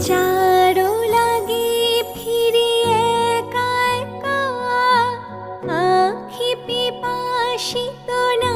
যারো না